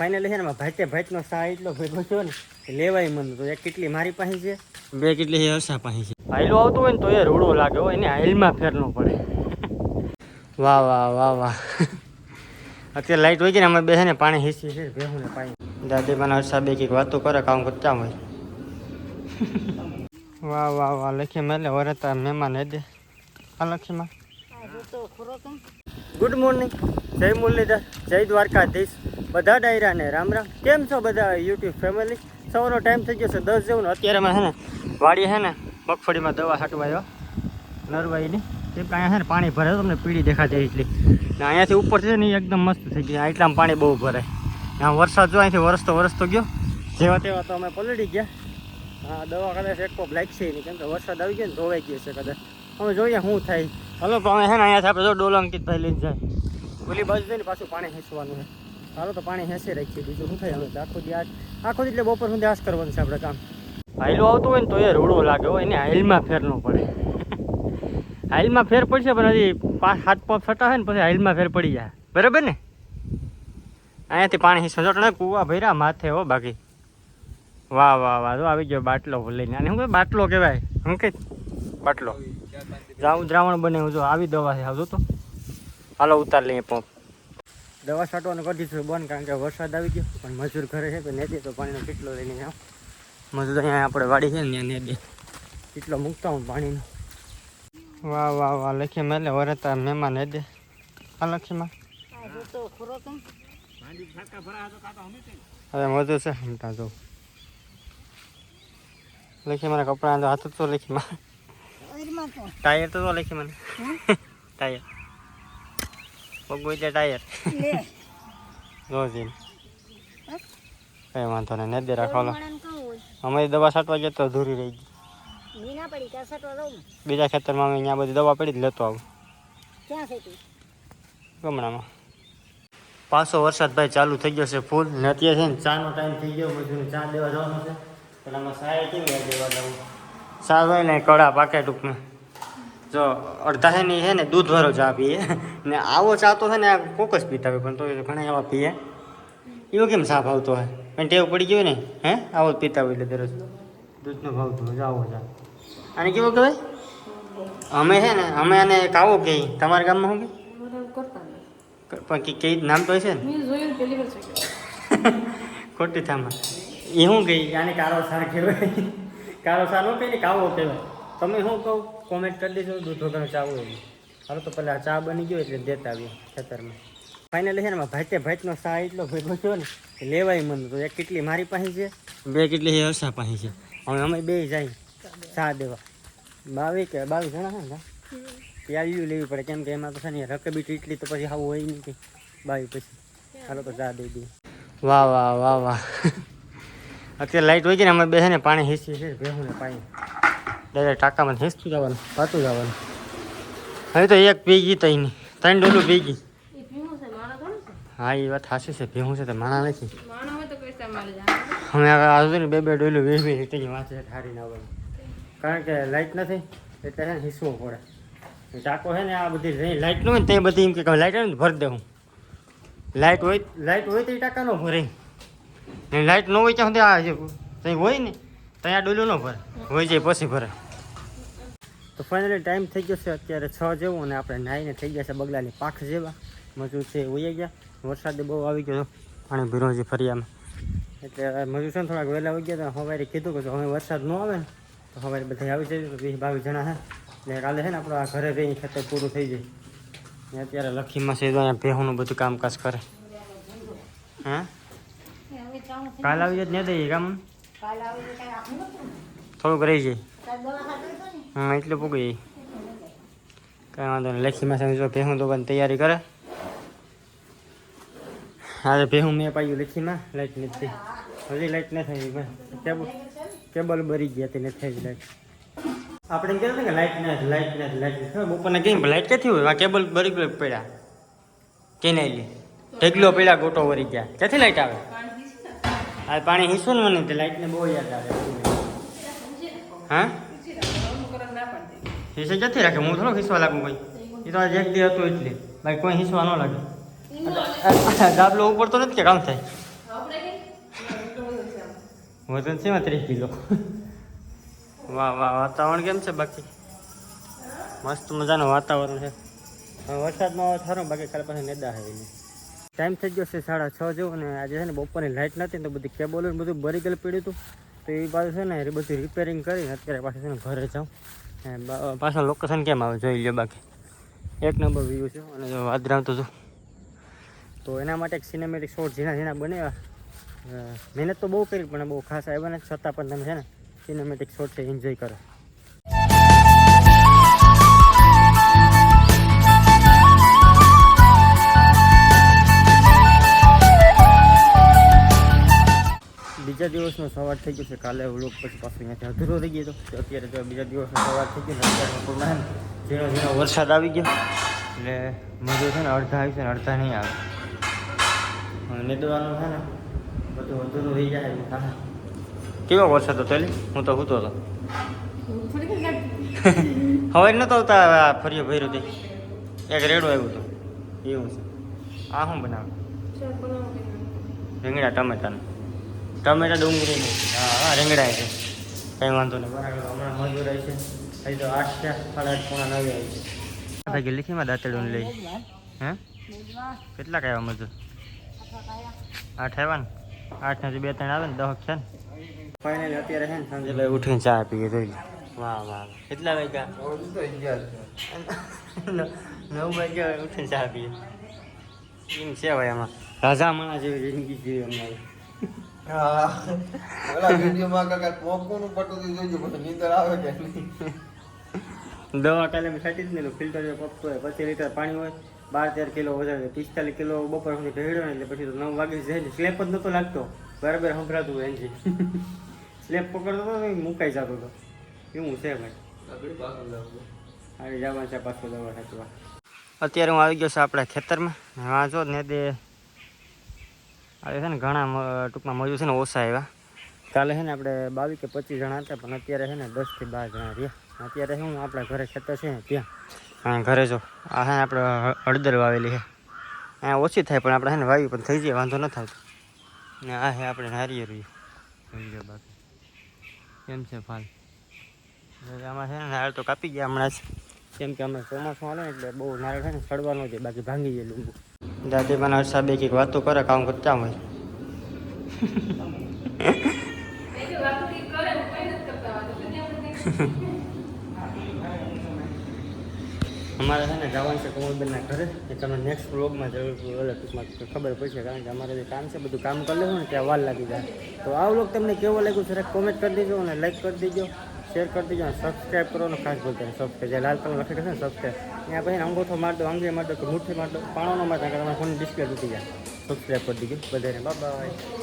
Finally છે ને ભાતે ભાતનો સા એટલો ભેગો થયો ને લેવાય મને તો. એક કેટલી મારી પાસે છે? બે કેટલી હસા પાસે છે. હાઈલો આવતું હોય ને તો એ રૂડો લાગે હોય એને હાઈલમાં ફેર પડે. વાહ વાહ વાહ વાહ. અત્યારે લાઈટ હોય છે ને અમે બે ને પાણી હિસી છે ભેહું ને પાણી. દાદી મને હર્ષા બે કંઈક વાતો કરે કામ કરતા હોય. વાહ વાહ વાહ લખી મેલે વરતા મહેમાન હે દે. આ લખીમાં ગુડ મોર્નિંગ જય મુરલીધર જય દ્વારકાધીશ. બધા ડાયરાને રામ રામ. કેમ છો બધા યુટ્યુબ ફેમિલી સવારનો ટાઈમ થઈ ગયો છે દસ જેવું અત્યારે અમે છે ને વાડી છે ને મગફળીમાં દવા છાંટવા આવ્યો કેમ તે અહીંયા છે ને પાણી ભરે તમને પીળી દેખાતી એટલી. ને અહીંયાથી ઉપર છે ને એકદમ મસ્ત થઈ ગઈ એટલામાં પાણી બહુ ભરાય. ત્યાં વરસાદ જો અહીંથી વરસતો વરસતો ગયો. જેવા તેવા તો અમે પલળી ગયા. હા, દવા કદાચ એક કોપ લાગશે નહીં. કેમ કે વરસાદ આવી ગયો ને ધોવાઈ ગયો છે કદાચ. અમે જોઈએ શું થાય. હલો અમે છે ને અહીંયાથી આપણે જો ડોલો અંકિતભાઈ લઈને જાય. ઓલી બાજુ જઈને પાછું પાણી ખેંચવાનું છે. હાલો તો પાણી હેસી રાખીએ. બીજું શું થાય? હવે આખો દી આજ આખો એટલે બપોર સુધી આશ કરવાનું છે આપણે કામ. હાઈલો આવતું હોય ને તો એ રૂડો હોય એને હાઈલમાં ફેર ન પડે. હાઈલમાં ફેર પડશે પણ હજી પાંચ સાત પંપ છટા હોય ને પછી હાઈલમાં ફેર પડી જાય. બરાબર ને? અહીંયાથી પાણી સજોટ ને કૂવા ભર્યા માથે હો બાકી. વાહ વાહ વાહ. તો આવી ગયો બાટલો લઈને. અને શું બાટલો કહેવાય. હું કે બાટલો. દ્રાવણ દ્રાવણ બને જો. આવી દવા છે. આવજો તો. હાલો, ઉતાર લઈએ પંપ. દવા છાંટવાનું કરી દીધું બંધ કારણ કે વરસાદ આવી ગયો. પણ મજૂર ઘરે છે તો ને તો પાણીનો કેટલો લઈને જાઉં મજૂર અહીંયા આપણે વાડી છે ને ત્યાં દે કેટલો મૂકતા હું પાણીનો. વાહ વાહ વાહ લખી મેલે વરતા મહેમાન એ દે આ લખીમાં હવે મજૂર છે હમતા જો લખી મને કપડાં હાથ તો લખી માં. ટાયર તો તો લખી મને. ટાયર. પગ ત્યાં ટાયર. રોજી કઈ વાંધો નહીં નથી રાખવાનો અમારી દવા છાંટવા ગયા તો અધૂરી રહી ગઈ. બીજા ખેતરમાં અમે ત્યાં બધી દવા પડી જ લેતો આવું. ગમણામાં પાછો વરસાદ ભાઈ ચાલુ થઈ ગયો છે ફૂલ. ને અત્યારે છે ને ચાનો ટાઈમ થઈ ગયો બધું ચા દેવા જવાનું છે. પણ આમાં સાય કેવી દેવા જવું? હોય ને કડા પાકે ટૂંકમાં. જો અડધા છે ને એ છે ને દૂધ વાળો ચા પીએ. ને આવો ચા તો છે ને કોક જ પીતા હોય પણ તો ઘણા એવા પીએ. એવો કેમ ચા ભાવતો હોય? પણ ટેવ પડી ગયો ને હે? આવો પીતા હોય એટલે દરરોજ. દૂધનો ભાવતો હોય આવો ચા અને કેવો કહેવાય? અમે છે ને અમે આને આવો કે તમારા ગામમાં શું કે? પણ કે નામ તો હશે ને? ખોટી થામાં. એ શું કહી આને કારો સાર કહેવાય. કારો સાર નો કહીને કાવો કહેવાય. તમે શું કહું? કોમેન્ટ કરી દેજો, દૂધ વગરનો ચા હોય હાલો તો પહેલાં ચા બની ગયો એટલે દેતા આવીએ ખેતરમાં. ફાઇનલી છે ને ભાતે ભાતનો ચા એટલો ભેગો થયો ને લેવાય મને તો એક કેટલી મારી પાસે છે, બે કેટલી હર્ષા પાસે છે. હવે અમે બે જાય ચા દેવા. બાવીસ કે બાવીસ જણા છે ને પ્યાલીઓ લેવી પડે, કેમ કે એમાં તો છે ને રકબી ટીટલી તો પછી આવું હોય નહીં કે બાવી પછી. હાલો તો ચા દઈ દઈએ. વાહ વાહ વાહ વાહ. અત્યારે લાઇટ હોય છે ને અમે બેસે ને, પાણી હિસી છે, ભેહું ને પાણી. ડાયરેક્ટ ટાંકામાં હેસતું જવાનું પાતું જવાનું. હવે તો એક પી ગઈ તઈ ત્રણ ડોલું પી ગઈ હા એ વાત સાચી છે ભેહું છે તો માણા નથી. અમે આજુ ને બે બે ડોલું વીસ વીસ રીતે વાંચે ઠારી ના આવવાનું. કારણ કે લાઈટ નથી એટલે છે ને હિસવું પડે. ટાંકો છે ને આ બધી લાઈટનું હોય ને તે બધી એમ કે લાઈટ હોય ને ભરી દઉં લાઈટ હોય લાઈટ હોય તો એ ટાંકા ન ભરે. લાઇટ લાઈટ ન હોય ત્યાં સુધી આ હોય ને ત્યાં ડોલું ન ભરે. હોય જાય પછી ભરે. તો ફાઇનલી ટાઈમ થઈ ગયો છે અત્યારે છ જેવું અને આપણે નાહીને થઈ ગયા છે બગલાની પાખ જેવા. મજૂર છે વહી ગયા. વરસાદ બહુ આવી ગયો પાણી ભીરો છે ફરિયામાં. એટલે મજૂર છે ને થોડાક વહેલા આવી ગયા તો સવારે કીધું કે હવે વરસાદ ન આવે તો સવારે બધા આવી જાય વીસ બાવીસ જણા હે એટલે કાલે છે ને આપણું આ ઘરે રહી ખેતર પૂરું થઈ જાય. ને અત્યારે લખીમાં છે ભેહુંનું બધું કામકાજ કરે. હા? કાલ આવી જાય ને દઈએ કામ આવે તો થોડુંક રહી જાય તો હા એટલે પૂગી. જાય કાંઈ વાંધો નહીં. લખીમાં છે ભેહું ભેહું દોવાની તૈયારી કરે. આજે ભેહું મેં પાયું લખીમાં લાઈટ નથી હજી લાઈટ નથી થઈ કેબલ કેબલ બરી ગયા તે નથી જ લાઈટ આપણે કહેવું ને કે લાઈટ નથી લાઈટ નથી લાઈટ નથી. બપોરને કેમ? લાઈટ ક્યાંથી હોય? આ કેબલ બરી ગયો પડ્યા. કે નહીં લે ઢેગલો પડ્યા ગોટો વરી ગયા. ક્યાંથી લાઈટ આવે? આ પાણી હિસ્સો ને મને તે લાઈટને બહુ યાદ આવે. હા? હિસ્સો ક્યાંથી રાખે? હું થોડો હિસ્સો લાગુ ભાઈ એ તો આ એક દી હતું એટલે. બાકી કોઈ હિસ્સો ન લાગે. ગાબલો ઉપર તો નથી કે કામ થાય? વજન છે એમાં ત્રીસ કિલો. વાહ વાહ, વાતાવરણ કેમ છે બાકી? મસ્ત મજાનું વાતાવરણ છે. હવે વરસાદમાં આવે સારું બાકી કાલે પાસે નેદા છે એની. ટાઈમ થઈ ગયો છે સાડા છ જેવો ને આજે છે ને બપોરની લાઇટ નથી તો બધી કેબલો બધું બરી ગયેલું પીડ્યું હતું. તો એ બાજુ છે ને એ બધું રિપેરિંગ કરીને અત્યારે પાછું છે ને ઘરે જાઉં. પાછા લોકેશન કેમ આવે જોઈ લો બાકી. એક નંબર વ્યૂ છે અને જો વાદરામ તો જો તો એના માટે એક સિનેમેટિક શોટ ઝીણા ઝીણા બન્યા મહેનત તો બહુ કરી પણ બહુ ખાસ આવ્યા ને છતાં પણ તમે છે ને સિનેમેટિક શોટ છે એન્જોય કરો. બીજા દિવસનો સવાર થઈ ગયો છે. કાલે વ્લોગ પછી પાછું અહીંયાથી અધૂરો થઈ ગયો તો. અત્યારે તો બીજા દિવસનો સવાર થઈ ગયો અત્યારે પૂરમાં ઝીણો ઝીણો વરસાદ આવી ગયો. એટલે મજો છે ને અડધા આવી છે ને અડધા નહીં આવે. નીકળવાનું છે ને બધું અધૂરું થઈ જાય એવું થાય. કેવો વરસાદ હતો એટલે હું તો હૂતો હતો. હવે નતો આવતા આ ફરીએ ભર્યું તે. એક રેડું આવ્યું હતું. એવું છે. આ શું બનાવે. રીંગણા ટમેટાનું. ટમેટા ડુંગળી હા રીંગણા છે. કંઈ વાંધો નહીં. બરાબર હમણાં મજૂર આવી છે. હજી તો આઠ છે સાડા આઠ પોણા નવે આવી છે. ભાઈ લીખીમાં દાંતેડું લઈ? હે? કેટલા આવ્યા મજૂર? આઠ આવ્યા ને? આઠ નથી બે ત્રણ આવે ને દસ છે ને? ફાઇનલી અત્યારે છે ને સાંજે. ભાઈ ઉઠીને ચા પીએ જોઈ વાહ વાહ કેટલા વાગ્યા? નવ વાગ્યા ઉઠીને ચા પીએ. એમ છે ભાઈ આમાં. રાજા માણસ જેવી જિંદગી જીવી અમારી ઓલા વિડીયોમાં કાકા પોપકોર્ન પટોતી જોઈજો પછી નીંદર આવે કે નહીં? દવા કાલે મેં છાંટી જ નહીં ફિલ્ટર જો પકતો હોય પચીસ લીટર પાણી હોય બાર તેર કિલો વધારે પિસ્તાલીસ કિલો બપોર સુધી ઢેડ્યો ને એટલે પછી તો નવ વાગે જાય સ્લેપ જ નહોતો લાગતો. બરાબર સંભળાતું હોય એનથી સ્લેપ પકડતો હતો ને મુકાઈ જતો હતો એવું છે ભાઈ. આવી જવાનું છે પાછું દવા સાચવા અત્યારે હું આવી ગયો છું આપણા ખેતરમાં. હા જો ને તે આવે છે ને ઘણા ટૂંકમાં મજૂર છે ને ઓછા આવ્યા. કાલે છે ને આપણે બાવીસ કે પચીસ જણા હતા પણ અત્યારે છે ને દસથી બાર જણા રહ્યા. અત્યારે શું આપણા ઘરે ખેતર છે ને ત્યાં. ઘરે જો. આ છે આપણે હ- હળદર વાવેલી છે. અહીંયા ઓછી થાય પણ આપણે છે ને વાવી પણ થઈ જાય વાંધો ન થાય ને આ છે આપણે નારિયેળ રહ્યું બાકી. કેમ છે ફાલ? આમાં છે ને નારિયેળ તો કાપી ગયા હમણાં જ. કેમ કે અમે ચોમાસું આવે ને એટલે બહુ નારિયેળ છે ને સડવાનો છે બાકી ભાંગી જાય લીંબુ દાદી મને હિસાબે કંઈક વાતો કરે કામ કરતા હોય. અમારે છે ને જવાનું છે કુંવરબેનના ઘરે. એ તમને નેક્સ્ટ બ્લોગમાં જરૂર ઓલા ટૂંકમાં ખબર પડશે, કારણ કે અમારે જે કામ છે, બધું કામ કરી લેવું ને ત્યાં વાર લાગી જાય. તો આ વ્લોગ તમને કેવો લાગ્યું, જરાક કોમેન્ટ કરી દેજો અને લાઈક કરી દેજો. શેર કરી દેજો અને કરો ને ખાસ બોલતા સબસ્ક્રાઈબ જે લાલ કલર લખી છે ને સબસ્ક્રાઈબ ત્યાં પછી અંગૂઠો માર દો, આંગળી માર દો કે મુઠ્ઠી માર દો પાણો ન મારતા કે તમારા ફોનની ડિસ્પ્લે તૂટી જાય. સબસ્ક્રાઈબ કરી દેજો. બધાને બાય